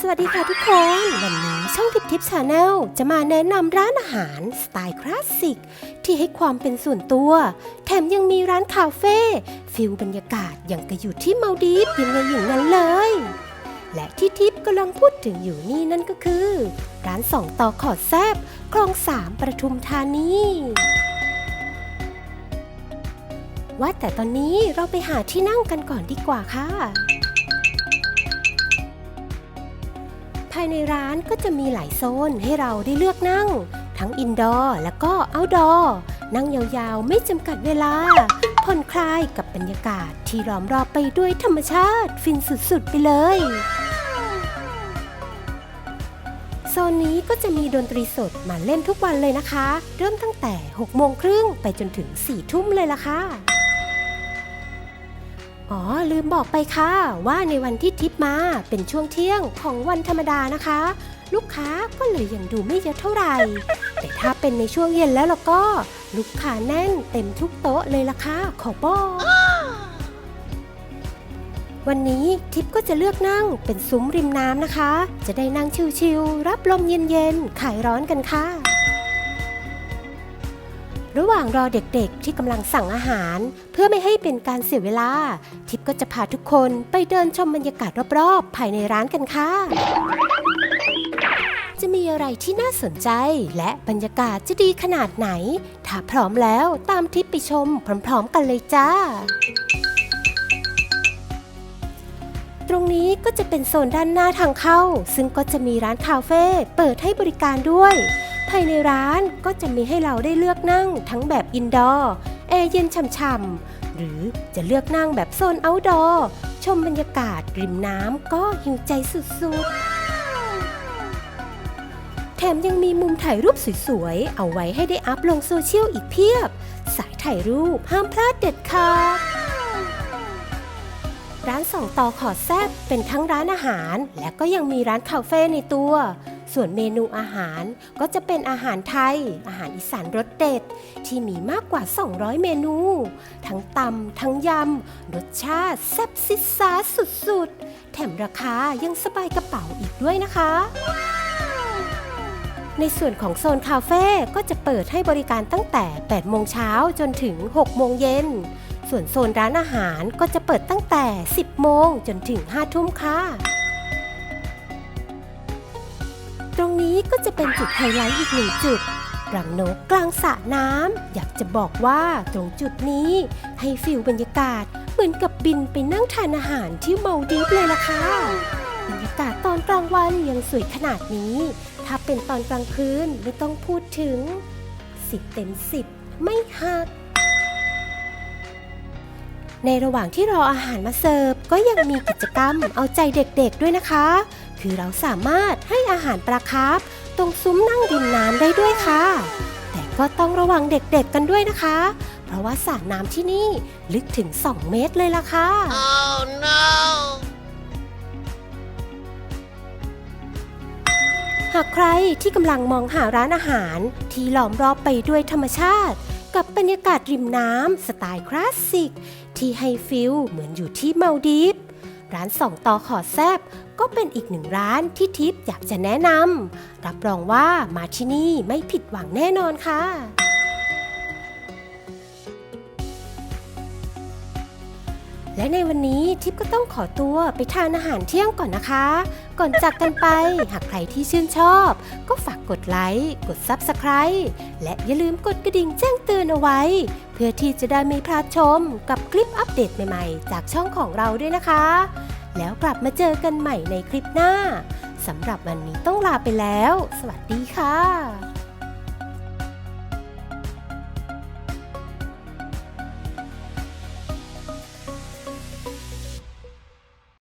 สวัสดีค่ะทุกคน วันนี้ช่องทิปทิปชาแนลจะมาแนะนำร้านอาหารสไตล์คลาสสิก ที่ให้ความเป็นส่วนตัว แถมยังมีร้านคาเฟ่ฟิลบรรยากาศอย่างกับอยู่ที่มาดีฟยังไงอย่างนั้นเลย และที่ทิปกำลังพูดถึงอยู่นี่นั่นก็คือ ร้านสองต่อขอดแซบคลองสามประทุมธานีว่าแต่ตอนนี้เราไปหาที่นั่งกันก่อนดีกว่าค่ะ ภายในร้านก็จะมีหลายโซนให้เราได้เลือกนั่ง ทั้งอินดอร์และก็เอาดอร์นั่งยาวๆ ไม่จำกัดเวลา ผ่อนคลายกับบรรยากาศที่ล้อมรอบไปด้วยธรรมชาติฟินสุดๆไปเลยโซนนี้ก็จะมีดนตรีสดมาเล่นทุกวันเลยนะคะ เริ่มตั้งแต่ 6 โมงครึ่งไปจนถึง 4 ทุ่มเลยล่ะค่ะ อ๋อลืมบอกไปค่ะ ว่าในวันที่ทิปมาเป็นช่วงเที่ยงของวันธรรมดานะคะ ลูกค้าก็เลยยังดูไม่เยอะเท่าไหร่ แต่ถ้าเป็นในช่วงเย็นแล้วล้วก็ ลูกค้าแน่นเต็มทุกโต๊ะเลยล่ะค่ะขอบอกวันนี้ทิปก็จะเลือกนั่งเป็นซุ้มริมน้ำนะคะ จะได้นั่งชิลๆรับลมเย็นๆขายร้อนกันค่ะ ระหว่างรอเด็กๆที่กำลังสั่งอาหาร เพื่อไม่ให้เป็นการเสียเวลา ทิปก็จะพาทุกคนไปเดินชมบรรยากาศรอบๆ ภายในร้านกันค่ะ จะมีอะไรที่น่าสนใจและบรรยากาศจะดีขนาดไหน ถ้าพร้อมแล้วตามทิปไปชมพร้อมๆกันเลยจ้าตรงนี้ก็จะเป็นโซนด้านหน้าทางเข้า ซึ่งก็จะมีร้านคาเฟ่เปิดให้บริการด้วย ภายในร้านก็จะมีให้เราได้เลือกนั่งทั้งแบบอินดอร์แอร์เย็นช่ำๆหรือจะเลือกนั่งแบบโซนเอาท์ดอร์ชมบรรยากาศริมน้ำก็หิวใจสุดๆ แถมยังมีมุมถ่ายรูปสวยๆ เอาไว้ให้ได้อัพลงโซเชียลอีกเพียบ สายถ่ายรูปห้ามพลาดเด็ดขาดร้านสองต่อขอแซบเป็นทั้งร้านอาหาร และก็ยังมีร้านคาเฟ่ในตัว ส่วนเมนูอาหารก็จะเป็นอาหารไทย อาหารอีสานรสเด็ด ที่มีมากกว่า 200 เมนู ทั้งตำทั้งยำ รสชาติแซ่บซิดซาสสุดๆ แถมราคายังสบายกระเป๋าอีกด้วยนะคะ ในส่วนของโซนคาเฟ่ก็จะเปิดให้บริการตั้งแต่ 8 โมงเช้าจนถึง 6 โมงเย็น ส่วนโซนร้านอาหารก็จะเปิดตั้งแต่ 10 โมงจนถึง 5 ทุ่มค่ะ ก็จะเป็นจุดไฮไลท์อีกหนึ่งจุดรังนกกลางสระน้ำอยากจะบอกว่าตรงจุดนี้ให้ฟิลบรรยากาศเหมือนกับบินไปนั่งทานอาหารที่เมาดีฟเลยล่ะค่ะบรรยากาศตอนกลางวันยังสวยขนาดนี้ ถ้าเป็นตอนกลางคืนไม่ต้องพูดถึง10เต็ม10ไม่หักในระหว่างที่รออาหารมาเสิร์ฟก็ยังมีกิจกรรมเอาใจเด็กๆด้วยนะคะ คือเราสามารถให้อาหารปลาคาร์ฟตรงซุ้มนั่งริมน้ำได้ด้วยค่ะ แต่ก็ต้องระวังเด็กๆกันด้วยนะคะ เพราะว่าสระน้ำที่นี่ลึกถึง 2 เมตรเลยล่ะค่ะ Oh no! หากใครที่กำลังมองหาร้านอาหารที่ล้อมรอบไปด้วยธรรมชาติ กับบรรยากาศริมน้ำสไตล์คลาสสิก ที่ให้ฟิลเหมือนอยู่ที่มาลดีฟ ร้านสองต่อขอแซบก็เป็นอีกหนึ่งร้านที่ทิปอยากจะแนะนำรับรองว่ามาที่นี่ไม่ผิดหวังแน่นอนค่ะ และในวันนี้ทิปก็ต้องขอตัวไปทานอาหารเที่ยงก่อนนะคะ ก่อนจากกันไปหากใครที่ชื่นชอบ ก็ฝากกดไลค์ กด Subscribe และอย่าลืมกดกระดิ่งแจ้งเตือนเอาไว้ เพื่อที่จะได้ไม่พลาดชมกับคลิปอัปเดตใหม่ๆ จากช่องของเราด้วยนะคะ แล้วกลับมาเจอกันใหม่ในคลิปหน้าสำหรับวันนี้ต้องลาไปแล้ว สวัสดีค่ะ